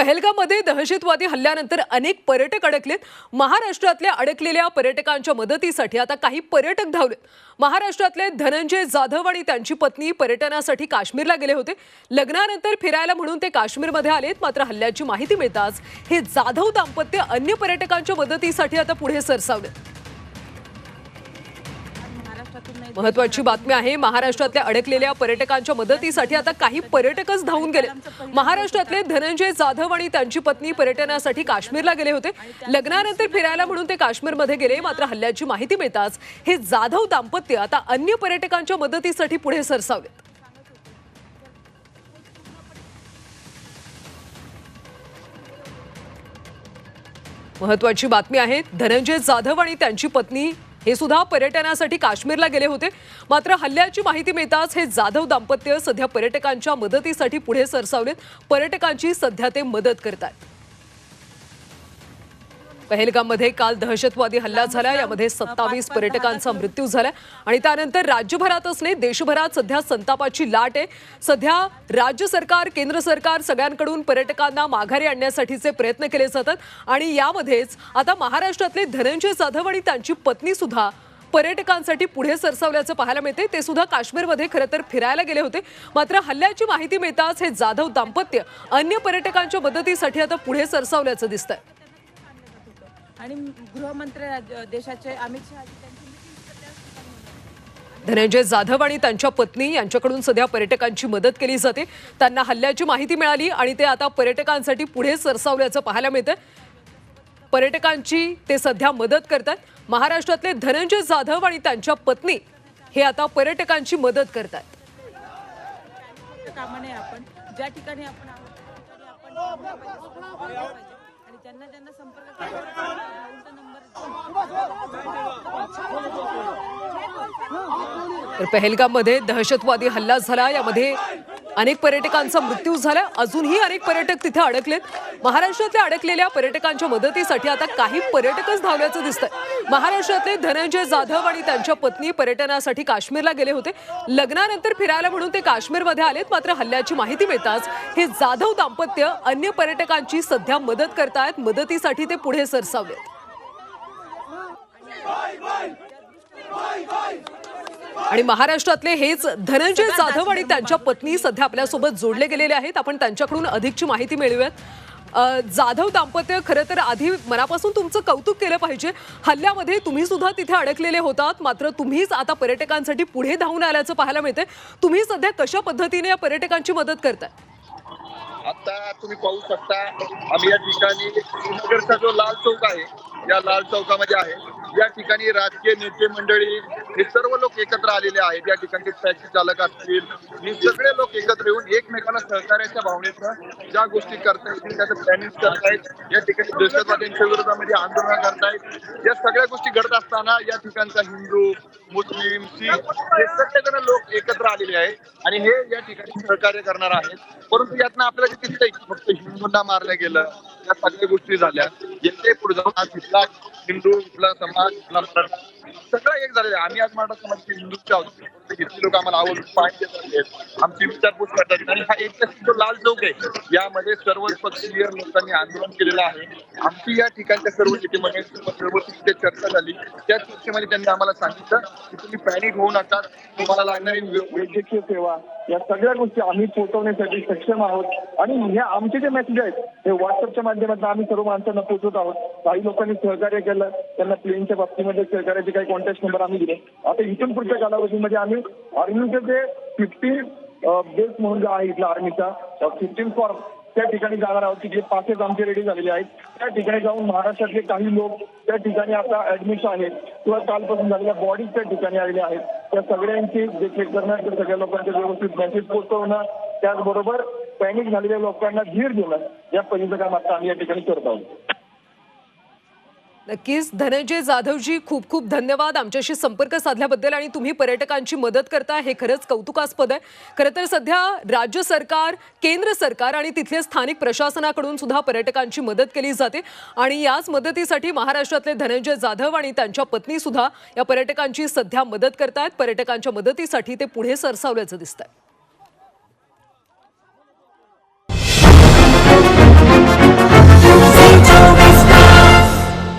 पहलगामध्ये दहशतवादी हल्ल्यानंतर अनेक पर्यटक अडकलेत. महाराष्ट्रातल्या अडकलेल्या पर्यटकांच्या मदतीसाठी आता काही पर्यटक धावलेत. महाराष्ट्रातले धनंजय जाधव आणि त्यांची पत्नी पर्यटनासाठी काश्मीरला गेले होते. लग्नानंतर फिरायला म्हणून ते काश्मीरमध्ये आलेत. मात्र हल्ल्याची माहिती मिळताच हे जाधव दाम्पत्य अन्य पर्यटकांच्या मदतीसाठी आता पुढे सरसावलेत. महत्वाची बातमी आहे. महाराष्ट्रातल्या अडकलेल्या पर्यटकांच्या मदतीसाठी आता काही पर्यटकच धावून गेले. महाराष्ट्रातले धनंजय जाधव आणि त्यांची पत्नी पर्यटनासाठी काश्मीरला गेले होते. लग्नानंतर फिरायला म्हणून ते काश्मीरमध्ये गेले मात्र हल्ल्याची माहिती मिळताच हे जाधव दाम्पत्य आता अन्य पर्यटकांच्या मदतीसाठी पुढे सरसावेत. महत्वाची बातमी आहे धनंजय जाधव आणि त्यांची पत्नी हे सुद्धा पर्यटनासाठी काश्मीरला गेले होते. मात्र हल्ल्याची माहिती मिळताच हे जाधव दाम्पत्य सध्या पर्यटकांच्या मदतीसाठी पुढे सरसावलेत. पर्यटकांची सध्या ते मदत करतात पहलगाममध्ये काल दहशतवादी हल्ला झाला. यामध्ये सत्तावीस पर्यटकांचा मृत्यू झाला. आणि त्यानंतर राज्यभरातच नाही देशभरात सध्या संतापाची लाट आहे. सध्या राज्य सरकार केंद्र सरकार सगळ्यांकडून पर्यटकांना माघारी आणण्यासाठीचे प्रयत्न केले जातात. आणि यामध्येच आता महाराष्ट्रातले धनंजय जाधव आणि त्यांची पत्नी सुद्धा पर्यटकांसाठी पुढे सरसावल्याचं पाहायला मिळते ते सुद्धा काश्मीरमध्ये खरं तर फिरायला गेले होते. मात्र हल्ल्याची माहिती मिळताच हे जाधव दाम्पत्य अन्य पर्यटकांच्या मदतीसाठी आता पुढे सरसावल्याचं दिसतंय. आणि गृहमंत्री देशाचे अमित शहा धनंजय जाधव आणि त्यांच्या पत्नी यांच्याकडून सध्या पर्यटकांची मदत केली जाते. त्यांना हल्ल्याची माहिती मिळाली आणि ते आता पर्यटकांसाठी पुढे सरसावल्याचं पाहायला मिळतं पर्यटकांची ते सध्या मदत करतात. महाराष्ट्रातले धनंजय जाधव आणि त्यांच्या पत्नी हे आता पर्यटकांची मदत करतात. कामा नये आपण. ज्या ठिकाणी आपण ज्यांना ज्यांना संपर्क करायचा आहे, पहलगाममध्ये दहशतवादी हल्ला झाला. यामध्ये अनेक पर्यटकांचा मृत्यू झाला अजूनही अनेक पर्यटक तिथे अडकलेत. महाराष्ट्रातल्या अडकलेल्या पर्यटकांच्या मदतीसाठी आता काही पर्यटकच धावल्याचं दिसतंय. महाराष्ट्रातले धनंजय जाधव आणि त्यांच्या पत्नी पर्यटनासाठी काश्मीरला गेले होते. लग्नानंतर फिरायला म्हणून ते काश्मीरमध्ये आलेत. मात्र हल्ल्याची माहिती मिळताच हे जाधव दाम्पत्य अन्य पर्यटकांची सध्या मदत करतायत. मदतीसाठी ते पुढे सरसावलेत. आणि महाराष्ट्रातले हेच धनंजय जाधव आणि त्यांच्या पत्नी सध्या आपल्यासोबत जोडले गेलेले आहेत. आपण त्यांच्याकडून अधिकची माहिती मिळूयात अ, जाधव दाम्पत्य खरं तर आधी मनापासून तुमचं कौतुक केलं पाहिजे. हल्ल्यामध्ये तुम्ही सुद्धा तिथे अडकलेले होतात. मात्र तुम्हीच आता पर्यटकांसाठी पुढे धावून आल्याचं पाहायला मिळतंय. तुम्ही सध्या कशा पद्धतीने या पर्यटकांची मदत करताय? आता तुम्ही पाहू शकता आम्ही या ठिकाणी नगरचा जो लाल चौक आहे या लाल चौकामध्ये आहे. या ठिकाणी राजकीय नेते मंडळी हे सर्व लोक एकत्र आलेले आहेत. या ठिकाणचे टॅक्सी चालक असतील हे सगळे लोक एकत्र येऊन एकमेकांना सहकार्याच्या भावनेनं ज्या गोष्टी करता येतील त्याचं प्लॅनिंग करतायत या ठिकाणी दहशतवाद्यांच्या विरोधामध्ये आंदोलन करतायत या सगळ्या गोष्टी घडत असताना या ठिकाणचा हिंदू मुस्लिम शीख हे सगळेजण लोक एकत्र आलेले आहेत आणि हे या ठिकाणी सहकार्य करणार आहेत. परंतु यातनं आपल्याला जे दिसतंय की फक्त हिंदूंना मारलं गेलं या सगळ्या गोष्टी झाल्या. येथे पुढे जाऊन आज इथला हिंदू इथला समाज इथला मराठा सगळं एक झालेलं आहे. आम्ही आज मराठा समाजाचे हिंदूचे आहोत. फक्त लोक आम्हाला आवड पाहिजे आमची विचारपूस करतात. आणि हा एक जो लाल चौक आहे यामध्ये सर्व पक्षीय लोकांनी आंदोलन केलेलं आहे. आमची या ठिकाणच्या सर्व सिटीमध्ये सर्व तिथे चर्चा झाली. त्या चर्चेमध्ये त्यांनी आम्हाला सांगितलं की तुम्ही पॅनिक होऊ नका. तुम्हाला लागणारी वैद्यकीय सेवा या सगळ्या गोष्टी आम्ही पोहोचवण्यासाठी सक्षम आहोत. आणि ह्या आमचे जे मेसेज आहेत हे व्हॉट्सअपच्या माध्यमातून आम्ही सर्व माणसांना पोहोचवत आहोत. काही लोकांनी सहकार्य केलं त्यांना प्लेनच्या बाबतीमध्ये सहकार्याचे काही कॉन्टॅक्ट नंबर आम्ही दिले. आता इथून पुढच्या कालावधीमध्ये आम्ही आर्मीचे जे फिफ्टीन बेस म्हणून जो आहे इथला आर्मीचा फिफ्टीन फॉर्म त्या ठिकाणी जाणार आहोत. तिथे पासेस आमचे रेडी झालेले आहेत. त्या ठिकाणी जाऊन महाराष्ट्रातले काही लोक त्या ठिकाणी आता ऍडमिट आहेत. किंवा कालपासून झालेल्या बॉडीज त्या ठिकाणी आलेल्या आहेत. त्या सगळ्यांची देखरेख करणं त्या सगळ्या लोकांचे व्यवस्थित मेसेज पोहोचवणं त्याचबरोबर पॅनिक झालेल्या लोकांना धीर देणं या पहिलं काम आता आम्ही या ठिकाणी करत आहोत. नक्कीच. धनंजय जाधवजी खूप खूप धन्यवाद आमच्याशी संपर्क साधल्याबद्दल आणि तुम्ही पर्यटकांची मदत करताय हे खरंच कौतुकास्पद आहे. खरं तर सध्या राज्य सरकार केंद्र सरकार आणि तिथल्या स्थानिक प्रशासनाकडून सुद्धा पर्यटकांची मदत केली जाते. आणि याच मदतीसाठी महाराष्ट्रातले धनंजय जाधव आणि त्यांच्या पत्नी सुद्धा या पर्यटकांची सध्या मदत करतायत. पर्यटकांच्या मदतीसाठी ते पुढे सरसावल्याचं दिसतंय.